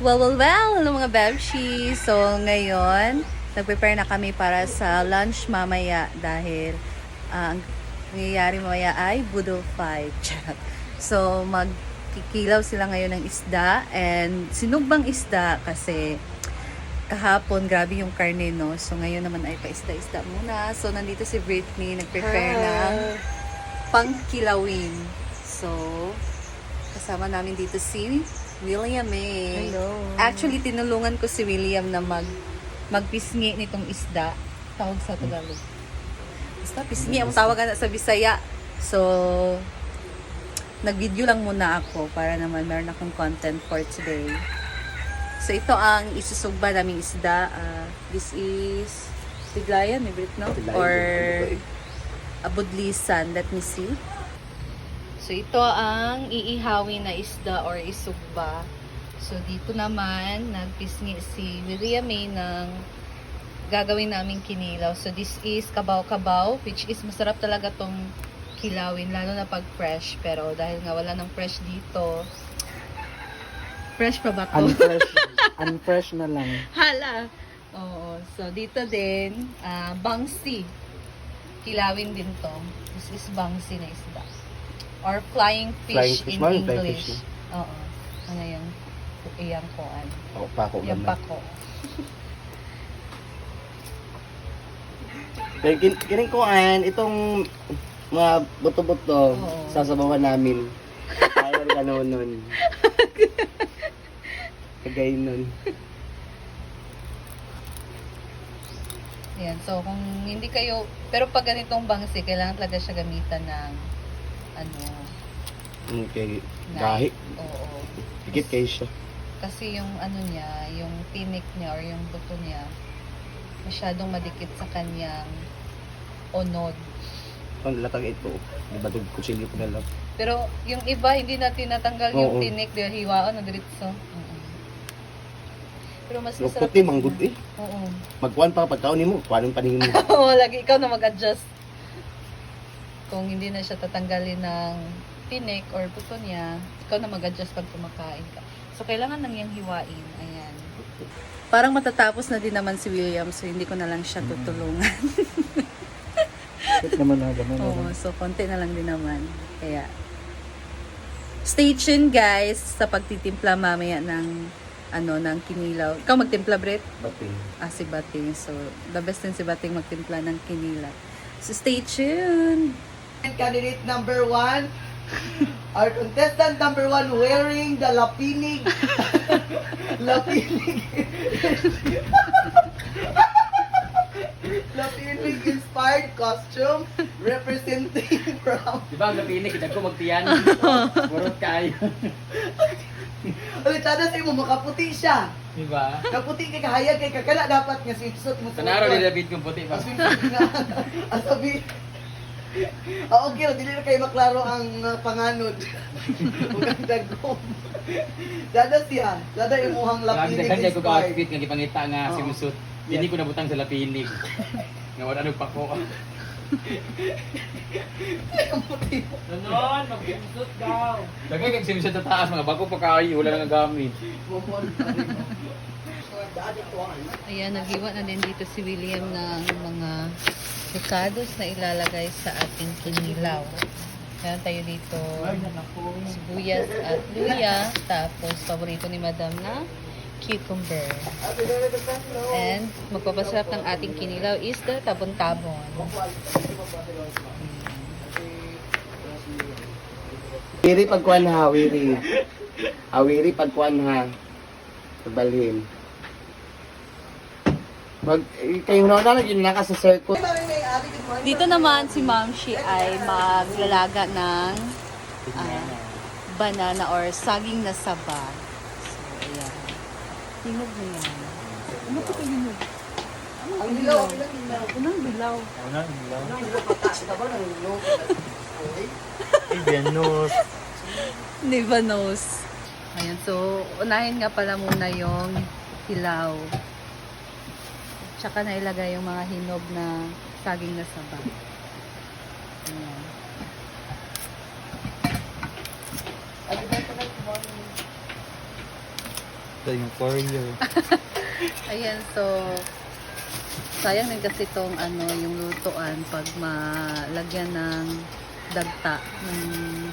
Well, well, well, hello mga Bebshi. So, ngayon, nag-prepare na kami para sa lunch mamaya dahil ah, ang nangyayari mamaya ay Budol 5. Charot. So, magkikilaw sila ngayon ng isda and sinugbang isda kasi kahapon, grabe yung karne, no? So, ngayon naman ay paisda-isda muna. So, nandito si Britney, nag-prepare ng pangkilawin. So, kasama namin dito si William eh. Hello. Actually, tinulungan ko si William na mag magpisngi nitong isda. Tawag sa Tagalog. Basta pisngi ang tawagan sa Bisaya. So, nag-video lang muna ako para naman meron akong content for today. So, ito ang isusugba naming isda. Ah, this is Tiglayan, may Brit, no? Or abudlisan. Let me see. So, ito ang iihawin na isda or isugba. So, dito naman, nagpisngi si William May ng gagawin namin kinilaw. So, this is kabaw-kabaw, which is masarap talaga tong kilawin, lalo na pag fresh. Pero dahil nga wala ng fresh dito, fresh pa ba to? Unfresh. unfresh na lang. Hala! Oo. So, dito din, ah, bangsi. Kilawin din to. This is bangsi na isda. Or flying fish Flying fish. in Maraming flying English. fish Oo. Ano yung iyang koan. O, pako Yung naman. pako. Kaya kin kining kuan, itong mga buto-buto, Oo. sasabawan namin. Kaya ka noon nun. Kagay nun. Yan. So, kung hindi kayo, pero pag ganitong bangsi, kailangan talaga siya gamitan ng, ano, Okay. knife. Gahi. Oo. Pikit kayo siya. Kasi yung ano niya, yung tinik niya or yung buto niya, masyadong madikit sa kanyang onod. Ang latag ito. Di ba doon kutsilyo ko na lang. Pero yung iba, hindi na tinatanggal yung Oo. tinik dahil hiwaan na diretso. Oo. Pero mas Yung masarap. puti, manggod eh. Oo. Magkuhan pa, pagkaon mo, kuhanin paningin mo. Oo, lagi ikaw na mag-adjust. Kung hindi na siya tatanggalin ng tinik or buto niya, ikaw na mag-adjust pag kumakain ka. So, kailangan nang yung hiwain. Ayan. Parang matatapos na din naman si William, so hindi ko na lang siya tutulungan. Naman na gano'n? Oo, so konti na lang din naman. Kaya, stay tuned guys sa pagtitimpla mamaya ng ano, ng kinilaw. Ikaw magtimpla, Brett? Bating. Ah, si Bating. So, the best din si Bating magtimpla ng kinilaw. So, stay tuned! Candidate number one, our contestant number one wearing the Lapinig, Lapinig, Lapinig inspired costume representing from, Di ba ang gabi kita ko magtiyan? Burot kayo. ulit sana sa mo, makaputi siya. Di ba? Kaputi kay kahayag kay kakala dapat nga swimsuit mo Sa naro ni David kung puti ba? Swimsuit nga. Ang sabi, Ah, okay, dili na kayo maklaro ang uh, panganod. Ug ang dagom. Dada siya. Dada imuhang lapinig sa kanya ko inspired. ka-outfit nga gipangita nga Oo. si Musut. Hindi ko nabutang sa lapinig. Nga wala nung pako. Ganon, mag-musut daw. Lagay kang si Musut sa taas, mga bago pa kayo, wala nang gamit. Ano? Ayan, naghiwa na din dito si William ng mga ricados na ilalagay sa ating kinilaw. Meron tayo dito sibuyas at luya. Tapos, paborito ni Madam na cucumber. And, magpapasarap ng ating kinilaw is the tabon-tabon. Wiri pagkuhan ha, wiri. Awiri pagkuhan ha. Sabalhin. Mag, eh, kayo na na yun naka sa circle. Dito naman si Ma'am Shi ay maglalaga ng ah, banana or saging na saba. So, ayan. Hinog na yan. Ano ko ito hinog? Ang dilaw, ilang dilaw. Unang bilaw. Ang dilaw pata, ito ba nang dilaw? Venus. Libanos. Ayan, so unahin nga pala muna yung hilaw. Tsaka na ilagay yung mga hinog na saging na saba. Ayan. Ito yung courier. Ayan, so sayang din kasi itong ano, yung lutuan pag malagyan ng dagta ng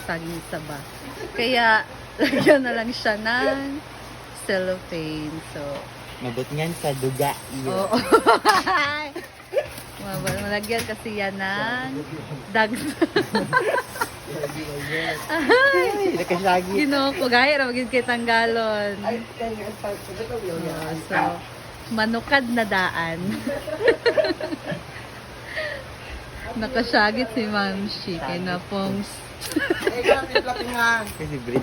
saging saba. Kaya lagyan na lang siya ng cellophane. So, Mabot nga sa duga. oo. Mal- Malagyan kasi yan ng. Ay, nakasagi. Ginoo ko, gaya na maging kitang galon. Ay, yan yung part. Ito ko yun. Ah, so, manukad na daan. Nakasyagit si Ma'am Shi kay na pong Eh. Kasi Brit.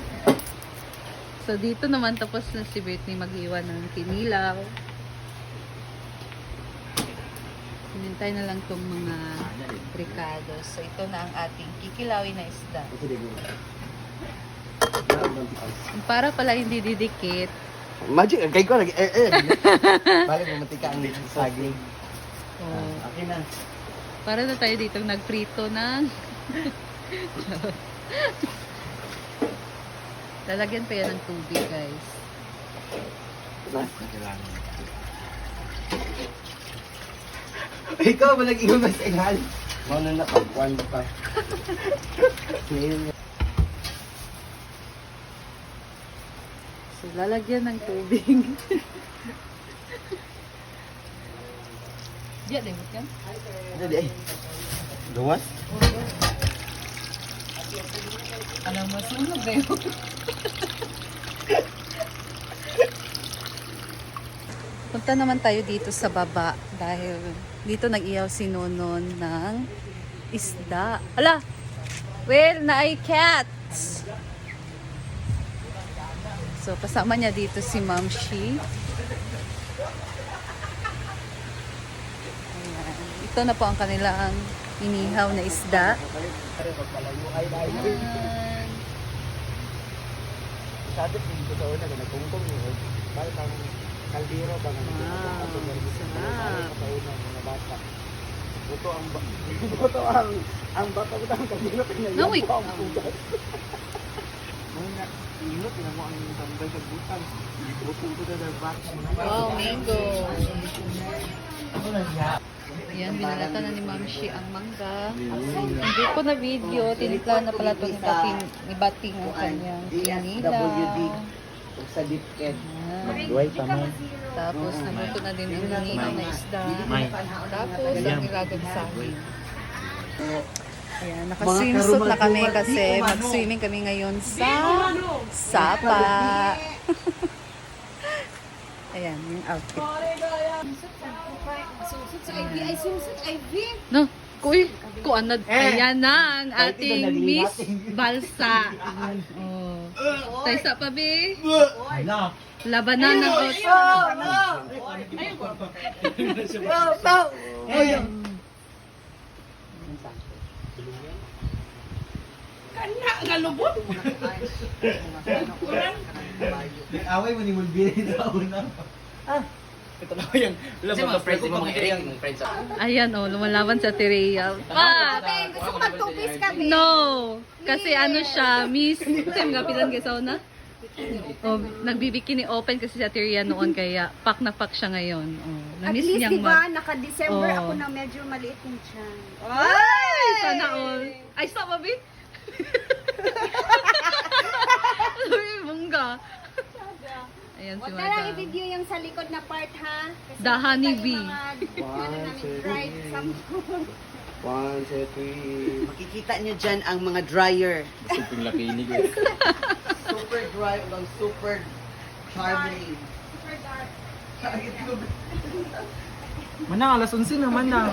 So dito naman tapos na si Britney mag-iwan ng kinilaw. Hinintay na lang tong mga ricado. So ito na ang ating kikilawin na isda. Para pala hindi didikit. Magic, kay ko lagi. Eh, eh. Balik pumatika ang saging. Oh, Okay na. para na tayo dito nagprito ng Lalagyan pa yan ng tubig, guys. Ikaw ba nag-iwan ba sa ingal? Mau na nakagwan pa. Ngayon, So, lalagyan ng tubig. Diyan, din mo yan? Ito di ay. Alam mo, sunog na yun. Punta naman tayo dito sa baba dahil dito nag-iyaw si Nonon ng isda. Ala! Well, na ay cats! So, kasama niya dito si Ma'am Shi. Ito na po ang kanilang inihaw na isda. Ayan. Sabi ko sa una, nagkungkong mo. Bakit ang kaldero ba Wow, sarap. sa una, mga bata. Ito ang ito ang ang bata ko ang kaldero pinayang No, wait. ang pugas. Mga inot na mo ang tambay sa butang. Ito ko na bata. Wow, mango. Ano na? Ayan, binalata na ni Ma'am Shi ang mangga. Hindi ko na video, tinimpla na pala ito ni Bating, ni Bating ang kanyang kinilaw. DSWD. Sa dipket. Ayan. Magduway pa man. Tapos naluto na din ang ninihaw na isda. Tapos ang nilagag saging. Ayan, nakaswimsuit na kami kasi mag-swimming kami ngayon sa Sapa. Ayan, yung outfit. Sumusot sa IV. Ay, IV. No, kuy, ko ano, ayan na ang ating Miss. Balsa. Oh. Tayo sa pa, be. Labanan ng out. Nag-away mo ni Mulbiri sa una. Ito na yung labang na friends mo mga Eric, mga friends ako. Ayan, oh, lumalaban sa Terea. Pa! Ate, gusto ko mag-two-piece kami. No! Kasi ano siya, Miss, kasi mga pilan kayo sa una? Oh, nagbibikini open kasi sa Terea noon kaya pak na pak siya ngayon. Oh, At na-miss least, niyang di ba, mag... naka-December Oh. ako na medyo maliit yung tiyan. Ay! Sana all. Ay, stop, Abi! Uy, bungga. Ayan si Huwag na lang Madam. i-video yung sa likod na part, ha? Kasi The Honey makita Bee. yung mga, ano namin, dried sample. One, two, three. Makikita niyo dyan ang mga dryer. Suping lakinig eh. Super dry o super charming. Super dark. Manang alas 11 naman na.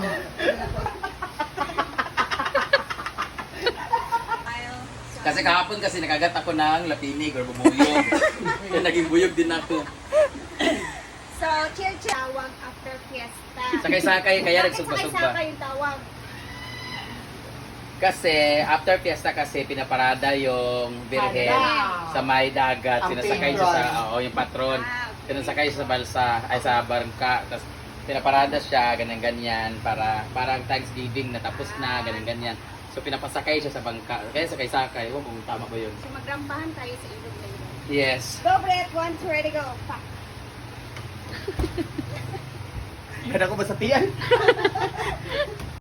Kasi kahapon kasi nakagat ako ng lapinig or bubuyog. Kaya naging buyog din ako. So, chill chill. Tawag after fiesta. Sakay-sakay kaya Bakit nagsugba-sugba. sakay-sakay yung tawag? Kasi after fiesta kasi pinaparada yung birhen Hala. sa may dagat. Ang Sinasakay siya sa, patron. oo, yung patron. Ah, Sinasakay siya sa balsa, ay sa barangka. Tapos pinaparada siya, ganyan-ganyan, para parang Thanksgiving na tapos na, ganyan-ganyan. So pinapasakay siya sa bangka. Kaya sakay-sakay. Ewan kung tama ba yun. So, magrampahan tayo sa ilog. Yes. Go, Brett. One, two, ready, go. Pa. Ganda ko ba sa tiyan?